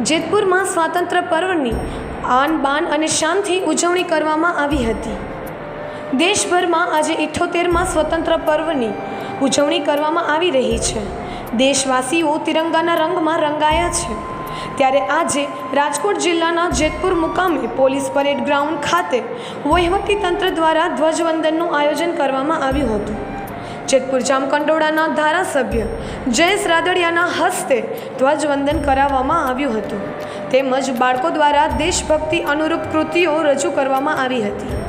જેતપુરમાં સ્વાતંત્ર્ય પર્વની આન બાન અને શાનથી ઉજવણી કરવામાં આવી હતી. દેશભરમાં આજે ઇઠ્ઠોતેરમાં સ્વતંત્ર પર્વની ઉજવણી કરવામાં આવી રહી છે. દેશવાસીઓ તિરંગાના રંગમાં રંગાયા છે. ત્યારે આજે રાજકોટ જિલ્લાના જેતપુર મુકામે પોલીસ પરેડ ગ્રાઉન્ડ ખાતે વહીવટી તંત્ર દ્વારા ધ્વજવંદનનું આયોજન કરવામાં આવ્યું હતું. જેતપુર જામકંડોળાના ધારાસભ્ય જયેશ રાદડિયાના હસ્તે ધ્વજવંદન કરાવવામાં આવ્યું હતું. તેમજ બાળકો દ્વારા દેશભક્તિ અનુરૂપ કૃતિઓ રજૂ કરવામાં આવી હતી.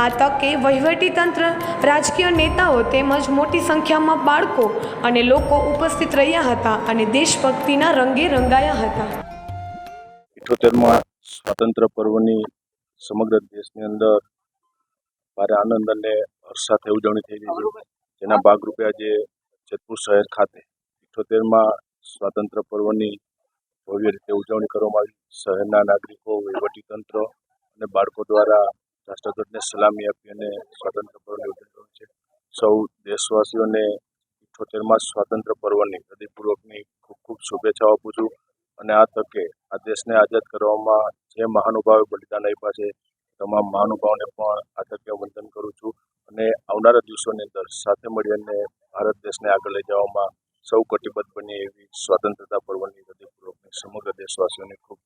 આ તકે વહીવટીતંત્ર રાજકીય નેતાઓ તેમજ મોટી સંખ્યામાં બાળકો અને લોકો ઉપસ્થિત રહ્યા હતા અને દેશભક્તિના રંગે રંગાયા હતા. ઇઠોતેરમાં સ્વાતંત્ર્ય પર્વની સમગ્ર દેશની અંદર ભારે આનંદ અને હર્ષ સાથે ઉજવણી થઈ રહી છે. જેના ભાગરૂપે આજે જેતપુર શહેર ખાતે ઇઠોતેરમાં સ્વાતંત્ર્ય પર્વની ભવ્ય રીતે ઉજવણી કરવામાં આવી. શહેરના નાગરિકો, વહીવટીતંત્ર અને બાળકો દ્વારા રાષ્ટ્રધ્વજને સલામી આપી અને સ્વાતંત્ર્ય પર્વની ઉજવણી છે. સૌ દેશવાસીઓને ઇઠ્ઠોતેરમાં સ્વાતંત્ર્ય પર્વની હૃદયપૂર્વકની ખૂબ ખૂબ શુભેચ્છાઓ આપું છું અને આ તકે આ દેશને આઝાદ કરવામાં જે મહાનુભાવે બલિદાન આપ્યા છે, તમામ મહાનુભાવોને પણ આ તકે વંદન કરું છું. અને આવનારા દિવસોની અંદર સાથે મળી અને ભારત દેશને આગળ લઈ જવામાં સૌ કટિબદ્ધ બની એવી સ્વતંત્રતા પર્વની હૃદયપૂર્વકની સમગ્ર દેશવાસીઓને ખૂબ